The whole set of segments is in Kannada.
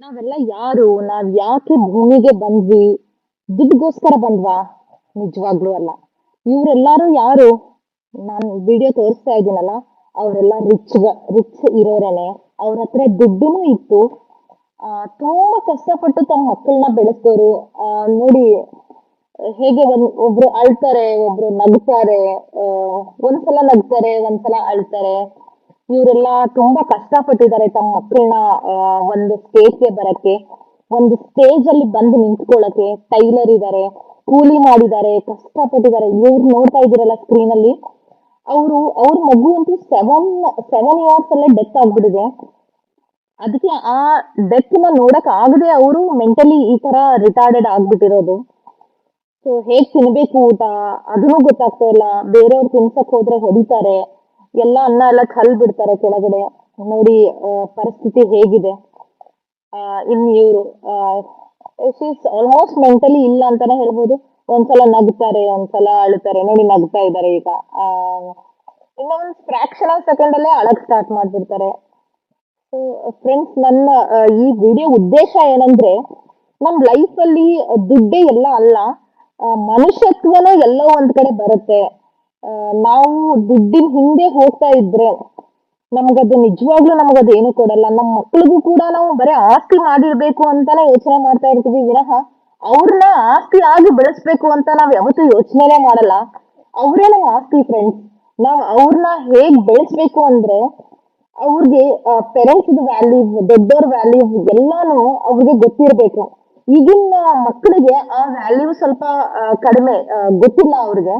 ನಾವೆಲ್ಲ ಯಾರು? ನಾವ್ ಯಾಕೆ ಭೂಮಿಗೆ ಬಂದ್ವಿ? ದುಡ್ಡುಗೋಸ್ಕರ ಬಂದ್ವಾ? ನಿಜವಾಗ್ಲೂ ಅಲ್ಲ. ಇವ್ರೆಲ್ಲಾರು ಯಾರು? ನಾನ್ ವಿಡಿಯೋ ತೋರಿಸ್ತಾ ಇದ್ದೀನಲ್ಲ, ಅವರೆಲ್ಲ ರಿಚ್ ರಿಚ್ ಇರೋರೇನೆ. ಅವ್ರ ಹತ್ರ ದುಡ್ಡುನು ಇತ್ತು. ಆ, ತುಂಬಾ ಕಷ್ಟಪಟ್ಟು ತನ್ನ ಮಕ್ಕಳನ್ನ ಬೆಳೆಸೋರು ಆ, ನೋಡಿ, ಹೇಗೆ ಒಂದ್, ಒಬ್ರು ಅಳ್ತಾರೆ, ಒಬ್ರು ನಗ್ತಾರೆ, ಆ, ಒಂದ್ಸಲ ನಗ್ತಾರೆ, ಒಂದ್ಸಲ ಅಳ್ತಾರೆ. ಇವರೆಲ್ಲ ತುಂಬಾ ಕಷ್ಟಪಟ್ಟಿದ್ದಾರೆ ತಮ್ಮ ಮಕ್ಕಳನ್ನ ಒಂದು ಸ್ಟೇಜ್ಗೆ ಬರಕ್ಕೆ. ಒಂದು ಸ್ಟೇಜ್ ಅಲ್ಲಿ ಬಂದು ನಿಂತ್ಕೊಳ್ಳಕ್ಕೆ ಟೈಲರ್ ಇದ್ದಾರೆ ಕೂಲಿ ಮಾಡಿದ್ದಾರೆ, ಕಷ್ಟಪಟ್ಟಿದ್ದಾರೆ. ಇವ್ರು ನೋಡ್ತಾ ಇದ್ದೀರಲ್ಲ ಸ್ಕ್ರೀನ್ ಅಲ್ಲಿ. ಅವರು, ಅವ್ರ ಮಗು ಅಂತೂ ಸೆವೆನ್ ಸೆವೆನ್ ಇಯರ್ಸ್ ಅಲ್ಲೇ ಡೆತ್ ಆಗ್ಬಿಟ್ಟಿದೆ. ಅದಕ್ಕೆ ಆ ಡೆತ್ನ ನೋಡಕ್ ಆಗದೆ ಅವರು ಮೆಂಟಲಿ ಈ ತರ ರಿಟಾರ್ಡೆಡ್ ಆಗ್ಬಿಟ್ಟಿರೋದು. ಸೊ ಹೇಗ್ ತಿನ್ಬೇಕು ಊಟ? ಅದನ್ನು ಗೊತ್ತಾಗ್ತಾ ಇಲ್ಲ. ಬೇರೆಯವ್ರು ತಿನ್ಸಕ್ ಹೋದ್ರೆ ಹೊಡಿತಾರೆ. ಎಲ್ಲ ಅನ್ನ ಎಲ್ಲ ಕಲ್ ಬಿಡ್ತಾರೆ ಕೆಳಗಡೆ. ನೋಡಿ ಪರಿಸ್ಥಿತಿ ಹೇಗಿದೆ. ಇನ್ ಇವ್ರು ಆಲ್ಮೋಸ್ಟ್ ಮೆಂಟಲಿ ಇಲ್ಲ ಅಂತಾನೆ ಹೇಳ್ಬೋದು. ಒಂದ್ಸಲ ನಗ್ತಾರೆ, ಒಂದ್ಸಲ ಅಳ್ತಾರೆ. ನೋಡಿ, ನಗ್ತಾ ಇದ್ದಾರೆ ಈಗ. ಇನ್ನ ಒಂದ್ ಫ್ರಾಕ್ಷನ್ ಆಫ್ ಸೆಕೆಂಡ್ ಅಲ್ಲೇ ಅಳಕ್ ಸ್ಟಾರ್ಟ್ ಮಾಡ್ಬಿಡ್ತಾರೆ. ಸೊ ಫ್ರೆಂಡ್ಸ್ ನನ್ನ ಈ ವಿಡಿಯೋ ಉದ್ದೇಶ ಏನಂದ್ರೆ, ನಮ್ ಲೈಫ್ ಅಲ್ಲಿ ದುಡ್ಡೇ ಎಲ್ಲ ಅಲ್ಲ. ಮನುಷ್ಯತ್ವನೇ ಎಲ್ಲೋ ಒಂದ್ ಕಡೆ ಬರುತ್ತೆ. ನಾವು ದುಡ್ಡಿನ ಹಿಂದೆ ಹೋಗ್ತಾ ಇದ್ರೆ ನಮ್ಗದು ನಿಜವಾಗ್ಲೂ ನಮಗದು ಏನು ಕೊಡಲ್ಲ. ನಮ್ಮ ಮಕ್ಳಿಗೂ ಕೂಡ ನಾವು ಬರೀ ಆಸ್ತಿ ಮಾಡಿರ್ಬೇಕು ಅಂತಾನೆ ಯೋಚನೆ ಮಾಡ್ತಾ ಇರ್ತೀವಿ. ವಿನಃ ಅವ್ರನ್ನ ಆಸ್ತಿ ಆಗಿ ಬೆಳೆಸ್ಬೇಕು ಅಂತ ನಾವ್ ಯಾವತ್ತೂ ಯೋಚನೆನೇ ಮಾಡಲ್ಲ. ಅವರೇ ನಮ್ಮ ಆಸ್ತಿ ಫ್ರೆಂಡ್ಸ್ ನಾವ್ ಅವ್ರನ್ನ ಹೇಗ್ ಬೆಳೆಸ್ಬೇಕು ಅಂದ್ರೆ ಅವ್ರಿಗೆ ಪೇರೆಂಟ್ಸ್ ವ್ಯಾಲ್ಯೂ ದೊಡ್ಡವ್ರ ವ್ಯಾಲ್ಯೂ ಎಲ್ಲಾನು ಅವ್ರಿಗೆ ಗೊತ್ತಿರ್ಬೇಕು. ಈಗಿನ ಮಕ್ಕಳಿಗೆ ಆ ವ್ಯಾಲ್ಯೂ ಸ್ವಲ್ಪ ಕಡಿಮೆ ಗೊತ್ತಿಲ್ಲ ಅವ್ರಿಗೆ.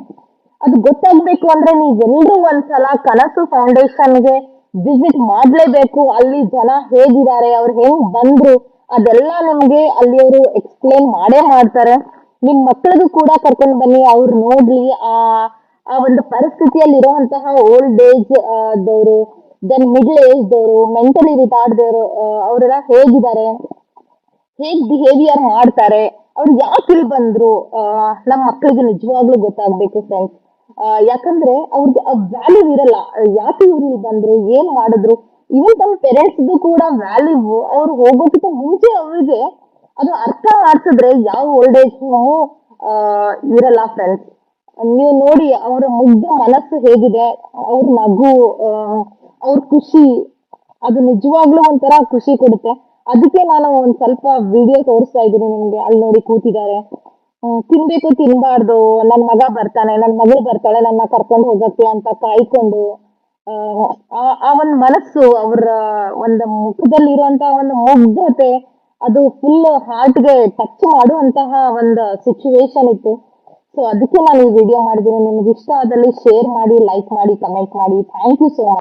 ಅದು ಗೊತ್ತಾಗ್ಬೇಕು ಅಂದ್ರೆ ನೀವೆಲ್ಲರೂ ಒಂದ್ಸಲ ಕನಸು ಫೌಂಡೇಶನ್ಗೆ ವಿಸಿಟ್ ಮಾಡ್ಲೇಬೇಕು. ಅಲ್ಲಿ ಜನ ಹೇಗಿದ್ದಾರೆ, ಅವ್ರು ಹೆಂಗ್ ಬಂದ್ರು, ಅದೆಲ್ಲ ನಿಮ್ಗೆ ಅಲ್ಲಿ ಅವರು ಎಕ್ಸ್ಪ್ಲೇನ್ ಮಾಡೇ ಮಾಡ್ತಾರೆ. ನಿಮ್ ಮಕ್ಳಿಗೂ ಕೂಡ ಕರ್ಕೊಂಡ್ ಬನ್ನಿ, ಅವ್ರು ನೋಡ್ಲಿ. ಆ ಆ ಒಂದು ಪರಿಸ್ಥಿತಿಯಲ್ಲಿ ಇರುವಂತಹ ಓಲ್ಡ್ ಏಜ್ ದವರು ದೆನ್ ಮಿಡ್ಲ್ ಏಜ್ ದವರು ಮೆಂಟಲಿ ರಿಟಾರ್ಡ್ದವರು ಅವರೆಲ್ಲ ಹೇಗಿದ್ದಾರೆ, ಹೇಗ್ ಬಿಹೇವಿಯರ್ ಮಾಡ್ತಾರೆ, ಅವ್ರು ಯಾಕೆ ಇಲ್ಲಿ ಬಂದ್ರು ನಮ್ಮ ಮಕ್ಕಳಿಗೆ ನಿಜವಾಗ್ಲೂ ಗೊತ್ತಾಗ್ಬೇಕು ಫ್ರೆಂಡ್ಸ್ ಯಾಕಂದ್ರೆ ಅವ್ರಿಗೆ ಆ ವ್ಯಾಲ್ಯೂ ಇರಲ್ಲ. ಯಾಕೆ ಇವ್ರು ಇಲ್ಲಿ ಬಂದ್ರು ಏನ್ ಮಾಡಿದ್ರು? ಇವನ್ ತಮ್ಮ ಪೇರೆಂಟ್ಸ್ದು ಕೂಡ ವ್ಯಾಲ್ಯೂ ಅವ್ರು ಹೋಗೋಕಿಂತ ಮುಂಚೆ ಅವ್ರಿಗೆ ಅದು ಅರ್ಥ ಮಾಡ್ಸಿದ್ರೆ ಯಾವ ಓಲ್ಡ್ ಏಜ್ ಆ ಇರಲ್ಲ ಫ್ರೆಂಡ್ಸ್ ನೀವು ನೋಡಿ ಅವರ ಮುಗ್ಧ ಮನಸ್ಸು ಹೇಗಿದೆ ಅವ್ರ ನಗು ಅವ್ರ ಖುಷಿ ಅದು ನಿಜವಾಗ್ಲೂ ಒಂಥರ ಖುಷಿ ಕೊಡುತ್ತೆ. ಅದಕ್ಕೆ ನಾನು ಒಂದ್ ಸ್ವಲ್ಪ ವಿಡಿಯೋ ತೋರಿಸ್ತಾ ಇದ್ದೀನಿ ನಿಮ್ಗೆ. ಅಲ್ಲಿ ನೋಡಿ ಕೂತಿದ್ದಾರೆ. ಹ್ಮ್, ತಿನ್ಬೇಕು ತಿನ್ಬಾರ್ದು. ನನ್ ಮಗ ಬರ್ತಾನೆ ನನ್ ಮಗಳು ಬರ್ತಾಳೆ ನನ್ನ ಕರ್ಕೊಂಡು ಹೋಗಕ್ಕೆ ಅಂತ ಕಾಯ್ಕೊಂಡು ಆ, ಆ ಒಂದ್ ಮನಸ್ಸು ಅವ್ರ ಒಂದು ಮುಖದಲ್ಲಿರುವಂತಹ ಒಂದು ಮುಗ್ಧತೆ ಅದು ಫುಲ್ ಹಾರ್ಟ್ಗೆ ಟಚ್ ಮಾಡುವಂತಹ ಒಂದು ಸಿಚುವೇಶನ್ ಇತ್ತು. ಸೊ ಅದಕ್ಕೆ ನಾನು ಈ ವಿಡಿಯೋ ಮಾಡಿದ್ದೀನಿ. ನಿಮ್ಗೆ ಇಷ್ಟ ಆದಲ್ಲಿ ಶೇರ್ ಮಾಡಿ ಲೈಕ್ ಮಾಡಿ ಕಮೆಂಟ್ ಮಾಡಿ. Thank you so much